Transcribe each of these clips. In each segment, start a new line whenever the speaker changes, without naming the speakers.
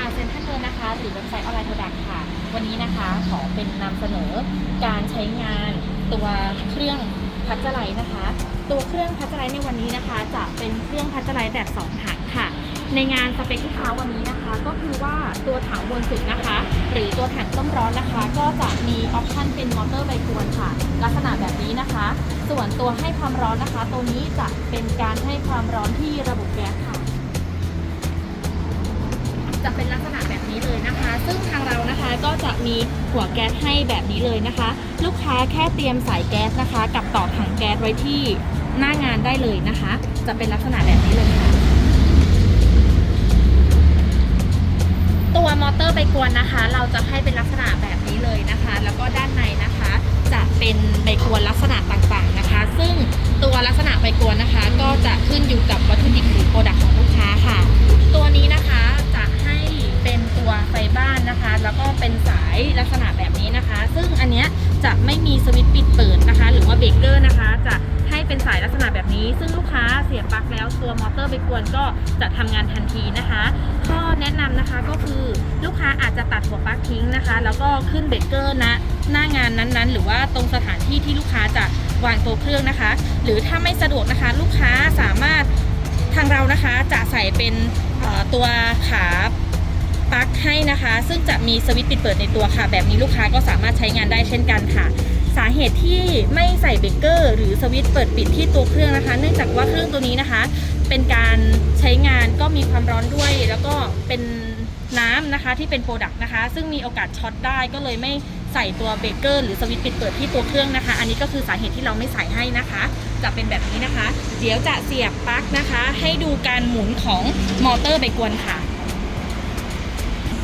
ค่ะเซ็นทรัลเวิลด์นะคะ หรือเว็บไซต์ออนไลน์โปรดักค่ะ วันนี้นะคะขอเป็นนำเสนอการใช้งานตัวเครื่องพัชไลท์นะคะ ตัวเครื่องพัชไลท์ในวันนี้นะคะ จะเป็นเครื่องพัชไลท์แบบ2ถังค่ะ ในงานสเปคที่ค้าวันนี้นะคะ ก็คือว่าตัวถังบนสุดนะคะ หรือตัวถังต้มร้อนนะคะ ก็จะมีออปชันเป็นมอเตอร์ไบกวนค่ะ ลักษณะแบบนี้นะคะ ส่วนตัวให้ความร้อนนะคะ ตัวนี้จะเป็นการให้ความร้อนที่ระบบแก๊สค่ะ ซึ่งทางเรานะคะก็จะมีหัวแก๊สให้แบบนี้เลยนะคะ ลูกค้าแค่เตรียมสายแก๊สนะคะ กับต่อถังแก๊สไว้ที่หน้างานได้เลยนะคะ จะเป็นลักษณะแบบนี้เลยค่ะ ตัวมอเตอร์ใบกวนนะคะ เราจะให้เป็นลักษณะแบบนี้เลยนะคะ แล้วก็ด้านในนะคะ จะเป็นใบกวนลักษณะต่างๆนะคะ ซึ่งตัวลักษณะใบกวนนะคะ ก็จะขึ้นอยู่กับวัตถุดิบหรือโปรดักต์ของลูกค้าค่ะ ตัวนี้นะคะ ลักษณะแบบนี้นะคะ ซึ่งอันเนี้ยจะไม่มีสวิตช์ปิดเปิดนะคะ หรือว่าเบรกเกอร์นะคะ จะให้เป็นสายลักษณะแบบนี้ ซึ่งลูกค้าเสียบปลั๊กแล้วตัวมอเตอร์ไปกวนก็จะทำงานทันทีนะคะข้อแนะนำนะคะก็คือลูกค้าอาจจะตัดหัวปลั๊กทิ้งนะคะ แล้วก็ขึ้นเบรกเกอร์ณหน้างานนั้นๆ หรือว่าตรงสถานที่ที่ลูกค้าจะวางตัวเครื่องนะคะ หรือถ้าไม่สะดวกนะคะ ลูกค้าสามารถทางเรานะคะจะใส่เป็นตัวขา ปลั๊กให้นะคะ ซึ่งจะมีสวิตช์ปิดเปิดในตัวค่ะ แบบนี้ลูกค้าก็สามารถใช้งานได้เช่นกันค่ะ สาเหตุที่ไม่ใส่เบรกเกอร์หรือสวิตช์เปิดปิดที่ตัวเครื่องนะคะ เนื่องจากว่าเครื่องตัวนี้นะคะ เป็นการใช้งานก็มีความร้อนด้วย แล้วก็เป็นน้ำนะคะที่เป็นโปรดักต์นะคะ ซึ่งมีโอกาสช็อตได้ก็เลยไม่ใส่ตัวเบรกเกอร์หรือสวิตช์ปิดเปิดที่ตัวเครื่องนะคะ อันนี้ก็คือสาเหตุที่เราไม่ใส่ให้นะคะ จะเป็นแบบนี้นะคะ เดี๋ยวจะเสียบปลั๊กนะคะ ให้ดูการหมุนของมอเตอร์ใบกวนค่ะ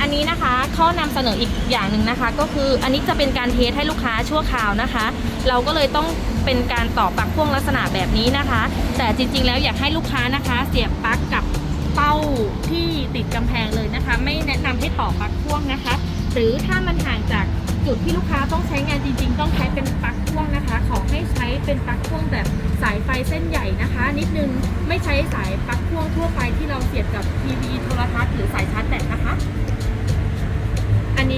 อันนี้นะคะข้อนำเสนออีกอย่างหนึ่งนะคะ ก็คืออันนี้จะเป็นการเทสให้ลูกค้าชั่วคราวนะคะ เราก็เลยต้องเป็นการต่อปลั๊กพ่วงลักษณะแบบนี้นะคะ แต่จริงๆ แล้วอยากให้ลูกค้านะคะ เสียบปลั๊กกับเป้าที่ติดกำแพงเลยนะคะ ไม่แนะนำให้ต่อปลั๊กพ่วงนะคะ หรือถ้ามันห่างจากจุดที่ลูกค้าต้องใช้งานจริง ๆ ต้องใช้เป็นปลั๊กพ่วงนะคะ ขอให้ใช้เป็นปลั๊กพ่วงแบบสายไฟเส้นใหญ่นะคะ นิดนึงไม่ใช้สายปลั๊กพ่วงทั่วไปที่เราเสียบกับทีวีโทรทัศน์หรือสายชาร์จแบต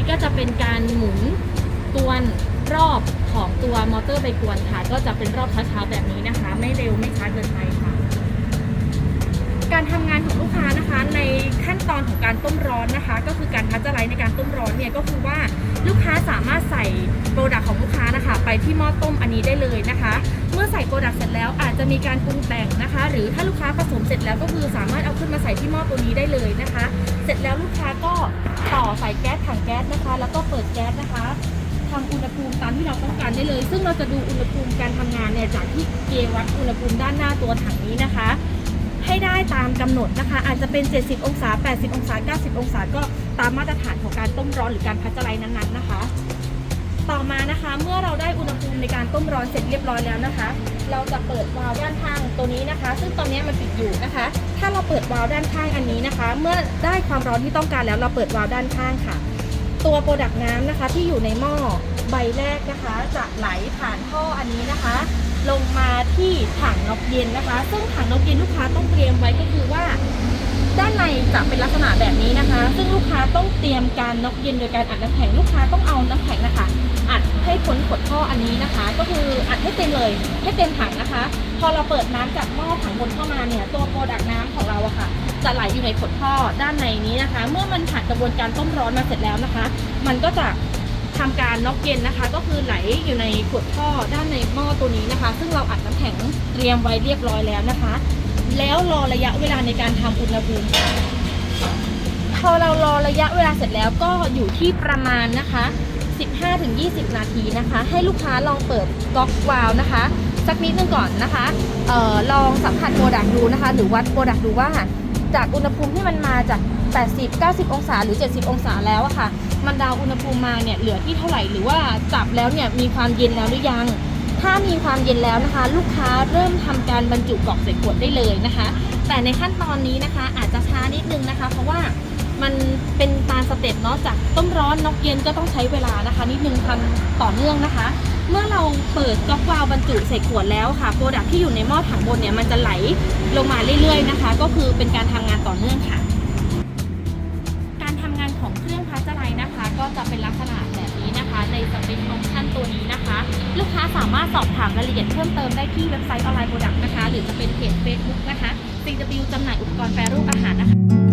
ก็จะเป็นการหมุนกวนรอบของตัวมอเตอร์ไปกวนค่ะ ก็จะเป็นรอบช้าๆแบบนี้นะคะ ไม่เร็วไม่ช้าเกินไปค่ะ การทำงานของลูกค้านะคะในขั้นตอนของการต้มร้อนนะคะ ก็คือการพัชไลท์ในการต้มร้อนเนี่ยก็คือว่าลูกค้าสามารถใส่โปรดักต์ของลูกค้านะคะ ไปที่หม้อต้มอันนี้ได้เลยนะคะ เมื่อใส่โปรดักต์เสร็จแล้วอาจจะมีการปรุงแต่งนะคะ หรือถ้าลูกค้าผสมเสร็จแล้วก็คือสามารถเอาขึ้นมาใส่ที่หม้อตัวนี้ได้เลยนะคะ่อใส่แก๊สถังแก๊สนะคะ แล้วก็เปิดแก๊สนะคะทำอุณหภูมิตามที่เราต้องการได้เลย ซึ่งเราจะดูอุณหภูมิการทำงานเนี่ยจากที่เกวัดอุณหภูมิด้านหน้าตัวถังนี้นะคะ ให้ได้ตามกำหนดนะคะ อาจจะเป็น 70 องศา 80 องศา 90 องศาก็ตามมาตรฐานของการต้มร้อนหรือการพัชเจอร์ไลท์นั้นๆนะคะ มานะคะ เมื่อเราได้อุณหภูมิในการต้มร้อนเสร็จเรียบร้อยแล้วนะคะ เราจะเปิดวาล์วด้านข้างตัวนี้นะคะ ซึ่งตอนนี้มันปิดอยู่นะคะ ถ้าเราเปิดวาล์วด้านข้างอันนี้นะคะ เมื่อได้ความร้อนที่ต้องการแล้วเราเปิดวาล์วด้านข้างค่ะ ตัวโปรดักต์น้ำนะคะ ที่อยู่ในหม้อใบแรกนะคะ จะไหลผ่านท่ออันนี้นะคะ ลงมาที่ถังนกเย็นนะคะ ซึ่งถังนกเย็นลูกค้าต้องเตรียมไว้ก็คือว่าด้านในจะเป็นลักษณะแบบนี้นะคะ ซึ่งลูกค้าต้องเตรียมการนกเย็นโดยการอัดน้ำแข็งลูกค้าต้องเอาน้ำแข็งนะคะ อันขดท่ออันนี้นะคะ ก็คืออัดให้เต็มเลยให้เต็มถังนะคะ พอเราเปิดน้ำจากหม้อถังบนเข้ามาเนี่ยตัวโปรดักน้ำของเราอะค่ะ จะไหลอยู่ในขดท่อด้านในนี้นะคะ เมื่อมันผ่านกระบวนการต้มร้อนมาเสร็จแล้วนะคะ มันก็จะทำการน็อกเย็นนะคะ ก็คือไหลอยู่ในขวดท่อด้านในหม้อตัวนี้นะคะ ซึ่งเราอัดน้ำแข็งเตรียมไว้เรียบร้อยแล้วนะคะ แล้วรอระยะเวลาในการทำอุณหภูมิพอเรารอระยะเวลาเสร็จแล้วก็อยู่ที่ประมาณนะคะ 15-20 นาทีนะคะ ให้ลูกค้าลองเปิดก๊อกวาล์วนะคะ สักนิดนึงก่อนนะคะออลองสัมผัสโปรดักดูนะคะ หรือวัดโปรดักดูว่า จากอุณหภูมิที่มันมาจาก 80 90 องศาหรือ 70 องศาแล้วอะค่ะ มันดาวอุณหภูมิมาเนี่ยเหลือที่เท่าไหร่หรือว่าจับแล้วเนี่ยมีความเย็นแล้วหรือยัง ถ้ามีความเย็นแล้วนะคะ ลูกค้าเริ่มทำการบรรจุกล่องใส่ขวดได้เลยนะคะ แต่ในขั้นตอนนี้นะคะอาจจะช้านิดนึงนะคะ เพราะว่า มันเป็นตาสเต็ปเนาะจากต้มร้อนนอกเย็นก็ต้องใช้เวลานะคะ นิดนึงทำต่อเนื่องนะคะ เมื่อเราเปิดก๊อกวาล์วบรรจุใส่ขวดแล้วค่ะโปรดักที่อยู่ในหม้อถังบนเนี่ยมันจะไหลลงมาเรื่อยๆนะคะ ก็คือเป็นการทำงานต่อเนื่องค่ะ การทำจะเป็นลักษณะแบบนี้นะคะ ในสเปคของท่านตัวนี้นะคะ ลูกค้าสามารถสอบถามรายละเอียดเพิ่มเติมได้ที่เว็บไซต์ออนไลน์โปรดักนะคะ หรือจะเป็นเพจ Facebook นะคะ CW จำหน่ายอุปกรณ์แปรรูปอาหารนะคะ